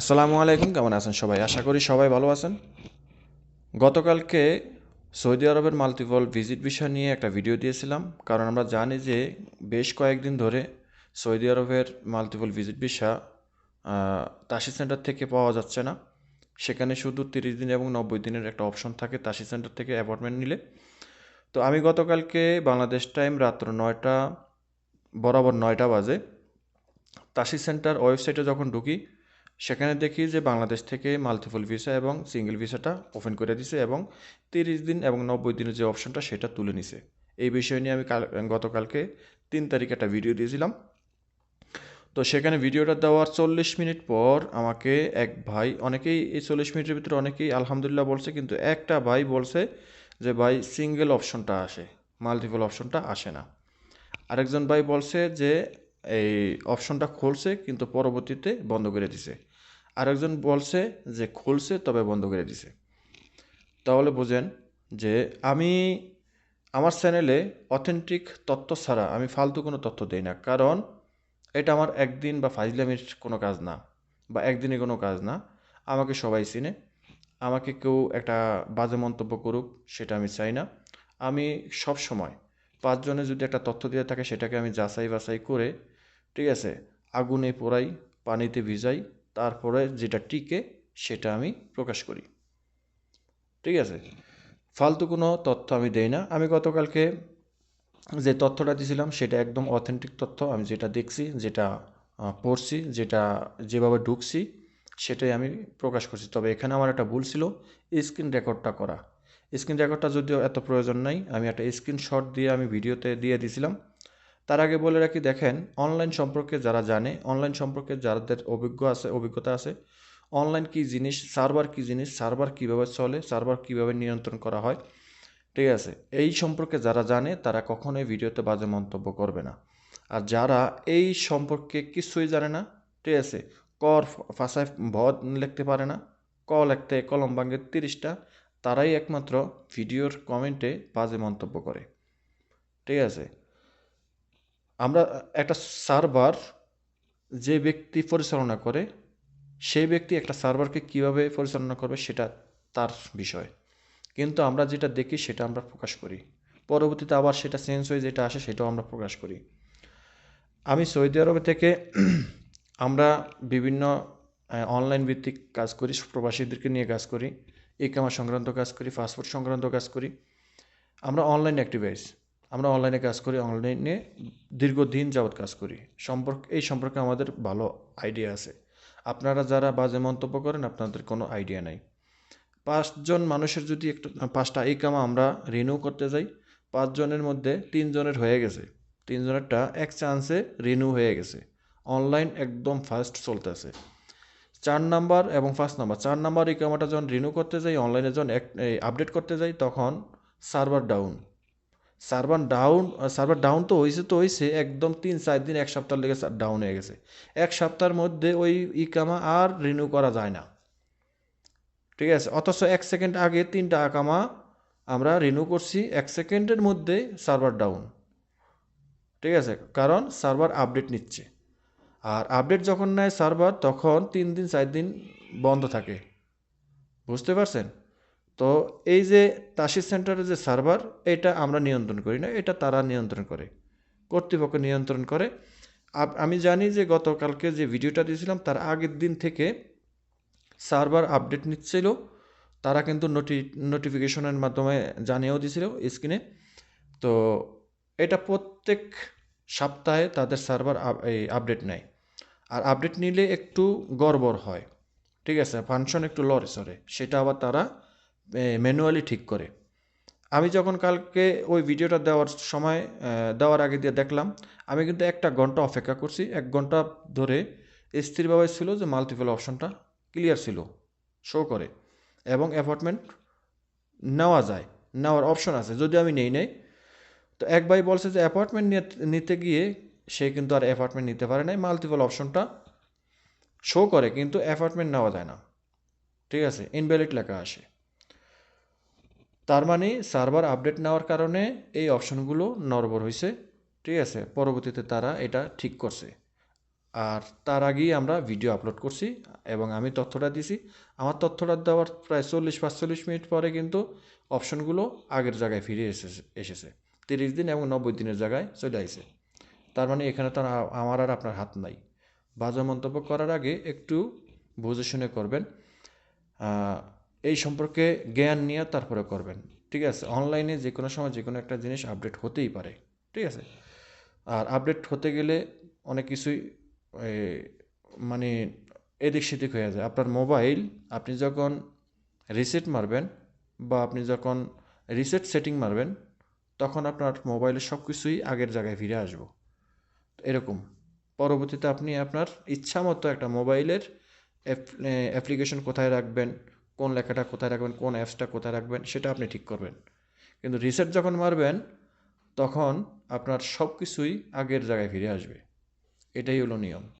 আসসালামু আলাইকুম, কেমন আছেন সবাই? আশা করি সবাই ভালো আছেন। গতকালকে সৌদি আরবের মাল্টিপল ভিজিট বিষয় নিয়ে একটা ভিডিও দিয়েছিলাম, কারণ আমরা জানি যে বেশ কয়েকদিন ধরে সৌদি আরবের মাল্টিপল ভিজিট ভিসা তাসি সেন্টার থেকে পাওয়া যাচ্ছে না। সেখানে শুধু তিরিশ দিন এবং নব্বই দিনের একটা অপশন থাকে তাসি সেন্টার থেকে অ্যাপয়েন্টমেন্ট নিলে। তো আমি গতকালকে বাংলাদেশ টাইম রাত্র নয়টা, বরাবর নয়টা বাজে, তাসি সেন্টার ওয়েবসাইটে যখন ঢুকি সেখানে দেখি যে বাংলাদেশ থেকে মাল্টিপল ভিসা এবং সিঙ্গেল ভিসাটা ওপেন করে দিছে এবং তিরিশ দিন এবং নব্বই দিনের যে অপশনটা সেটা তুলে নিছে। এই বিষয় নিয়ে আমি কাল গতকালকে তিন তারিখে একটা ভিডিও দিয়েছিলাম। তো সেখানে ভিডিওটা দেওয়ার চল্লিশ মিনিট পর আমাকে এক ভাই, অনেকেই এই চল্লিশ মিনিটের ভিতরে অনেকেই আলহামদুলিল্লাহ বলছে, কিন্তু একটা ভাই বলছে যে, ভাই সিঙ্গেল অপশনটা আসে মাল্টিপল অপশনটা আসে না। আরেকজন ভাই বলছে যে, এই অপশনটা খুলছে, কিন্তু পরবর্তীতে বন্ধ করে দিছে। আরেকজন বলছে যে খুলছে, তবে বন্ধ করে দিছে। তাহলে বোঝেন যে আমি, আমার চ্যানেলে অথেন্টিক তথ্য ছাড়া আমি ফালতু কোনো তথ্য দেই না। কারণ এটা আমার একদিন বা ফাইজলামির কোনো কাজ না, বা একদিনে কোনো কাজ না। আমাকে সবাই চিনে। আমাকে কেউ একটা বাজে মন্তব্য করুক, সেটা আমি চাই না। আমি সব সময় পাঁচজনে যদি একটা তথ্য দিয়ে থাকে, সেটাকে আমি যাচাই বাছাই করে, ঠিক আছে, আগুনে পোড়াই, পানিতে ভিজাই তারপরে যেটা টিকে সেটা আমি প্রকাশ করি। ঠিক আছে? ফালতু কোনো তথ্য আমি দেই না। আমি গতকালকে যে তথ্যটা দিয়েছিলাম সেটা একদম অথেন্টিক তথ্য। আমি যেটা দেখছি, যেটা পড়ছি, যেটা যেভাবে ঢুকছি, সেটাই আমি প্রকাশ করছি। তবে এখানে আমার একটা ভুল ছিল, স্ক্রিন রেকর্ডটা করা। স্ক্রিন রেকর্ডটা যদিও এত প্রয়োজন নাই, আমি একটা স্ক্রিনশট দিয়ে আমি ভিডিওতে দিয়ে দিয়েছিলাম তার আগে বলে রাখি, দেখেন অনলাইন সম্পর্কে যারা জানে অনলাইন সম্পর্কে যাদের অভিজ্ঞ আছে, অভিজ্ঞতা আছে অনলাইন কী জিনিস সার্ভার কী জিনিস সার্ভার কীভাবে চলে সার্ভার কীভাবে নিয়ন্ত্রণ করা হয়, ঠিক আছে? এই সম্পর্কে যারা জানে, তারা কখনোই ভিডিওতে বাজে মন্তব্য করবে না। আর যারা এই সম্পর্কে কিছুই জানে না, ঠিক আছে, কর ফাঁসায় ভদ লিখতে পারে না, ক লিখতে, কলম ভাঙে তিরিশটা, তারাই একমাত্র ভিডিওর কমেন্টে বাজে মন্তব্য করে, ঠিক আছে? আমরা একটা সার্ভার যে ব্যক্তি পরিচালনা করে, সেই ব্যক্তি একটা সার্ভারকে কীভাবে পরিচালনা করবে সেটা তার বিষয়। কিন্তু আমরা যেটা দেখি সেটা আমরা প্রকাশ করি। পরবর্তীতে আবার সেটা চেঞ্জ হয়ে যেটা আসে সেটাও আমরা প্রকাশ করি। আমি সৌদি আরব থেকে আমরা বিভিন্ন অনলাইন ভিত্তিক কাজ করি, প্রবাসীদেরকে নিয়ে কাজ করি ইকামা সংক্রান্ত কাজ করি পাসপোর্ট সংক্রান্ত কাজ করি। আমরা অনলাইন অ্যাক্টিভাইজ আমরা অনলাইনে কাজ করি অনলাইনে দীর্ঘদিন যাবৎ কাজ করি। সম্পর্ক, এই সম্পর্কে আমাদের ভালো আইডিয়া আছে। আপনারা যারা বাজে মন্তব্য করেন, আপনাদের কোনো আইডিয়া নাই। পাঁচজন মানুষের যদি একটা, পাঁচটা এই ইকামা আমরা রিনিউ করতে যাই, পাঁচজনের মধ্যে তিনজনের হয়ে গেছে। তিনজনেরটা এক চান্সে রিনিউ হয়ে গেছে। অনলাইন একদম ফাস্ট চলতেছে। চার নাম্বার এবং ফার্স্ট নাম্বার চার নাম্বার ইকামাটা যখন রিনিউ করতে যাই অনলাইনে যখন এক আপডেট করতে যাই, তখন server down server down server down তো হয়েছে তো হয়েছে একদম তিন, চার দিন, এক সপ্তাহ লেগে ডাউন হয়ে গেছে। এক সপ্তাহের মধ্যে ওই ইকামা আর রিনিউ করা যায় না। ঠিক আছে? অথচ এক সেকেন্ড আগে তিনটা আকামা আমরা রিনিউ করছি, এক সেকেন্ডের মধ্যে সার্ভার ডাউন ঠিক আছে? কারণ সার্ভার আপডেট নিচ্ছে। আর আপডেট যখন নেয় সার্ভার, তখন তিন দিন, চার দিন বন্ধ থাকে। বুঝতে পারছেন? তো এই যে তাসির সেন্টারের যে সার্ভার, এটা আমরা নিয়ন্ত্রণ করি না, এটা তারা নিয়ন্ত্রণ করে, কর্তৃপক্ষ নিয়ন্ত্রণ করে। আমি জানি যে গতকালকে যে ভিডিওটা দিয়েছিলাম, তার আগের দিন থেকে সার্ভার আপডেট নিচ্ছিল, তারা কিন্তু নোটি, নোটিফিকেশনের মাধ্যমে জানিয়েও দিয়েছিল স্ক্রিনে। তো এটা প্রত্যেক সপ্তাহে তাদের সার্ভার আপডেট নেয়। আর আপডেট নিলে একটু গড়বড় হয়, ঠিক আছে? ফাংশন একটু লড়ে সরে সেটা আবার তারা ম্যানুয়ালি ঠিক করে। আমি যখন কালকে ওই ভিডিওটা দেওয়ার সময় দেওয়ার আগে দিয়ে দেখলাম, আমি কিন্তু একটা ঘণ্টা অপেক্ষা করছি, এক ঘণ্টা ধরে স্থিরভাবে ছিল যে মাল্টিপল অপশনটা ক্লিয়ার ছিল শো করে, এবং অ্যাপার্টমেন্ট নেওয়া যায়, নেওয়ার অপশন আছে যদি আমি নেই নেই। তো এক ভাই বলছে যে অ্যাপার্টমেন্ট নিতে গিয়ে সে কিন্তু আর অ্যাপার্টমেন্ট নিতে পারে নাই মাল্টিপল অপশনটা শো করে, কিন্তু অ্যাপার্টমেন্ট নেওয়া যায় না। ঠিক আছে ইনভ্যালিড লেখা আসে। তার মানে সার্ভার আপডেট নেওয়ার কারণে এই অপশনগুলো নরবর হয়েছে। ঠিক আছে, পরবর্তীতে তারা এটা ঠিক করছে। আর তার আগেই আমরা ভিডিও আপলোড করছি এবং আমি তথ্যটা দিছি। আমার তথ্যটা দেওয়ার প্রায় চল্লিশ পাঁচচল্লিশ মিনিট পরে কিন্তু অপশনগুলো আগের জায়গায় ফিরে এসেছে এসেছে। তিরিশ দিন এবং নব্বই দিনের জায়গায় চলে আসে তার মানে এখানে তো আমার আর আপনার হাত নাই। বাজে মন্তব্য করার আগে একটু বুঝে শুনে করবেন। এই সম্পর্কে জ্ঞান নিয়ে তারপরে করবেন। ঠিক আছে? অনলাইনে যে কোনো সময় যে কোনো একটা জিনিস আপডেট হতেই পারে। ঠিক আছে? আর আপডেট হতে গেলে অনেক কিছুই মানে এদিক সেদিক হয়ে যায়। আপনার মোবাইল আপনি যখন রিসেট মারবেন বা আপনি যখন রিসেট সেটিং মারবেন, তখন আপনার মোবাইলের সব কিছুই আগের জায়গায় ফিরে আসব। এরকম। পরবর্তীতে আপনি আপনার ইচ্ছা মতো একটা মোবাইলের অ্যাপ্লিকেশন কোথায় রাখবেন কোন লেখাটা কোথায় রাখবেন, কোন অ্যাপসটা কোথায় রাখবেন, সেটা আপনি ঠিক করবেন। কিন্তু রিসেট যখন মারবেন, তখন আপনার সব কিছুই আগের জায়গায় ফিরে আসবে। এটাই হলো নিয়ম।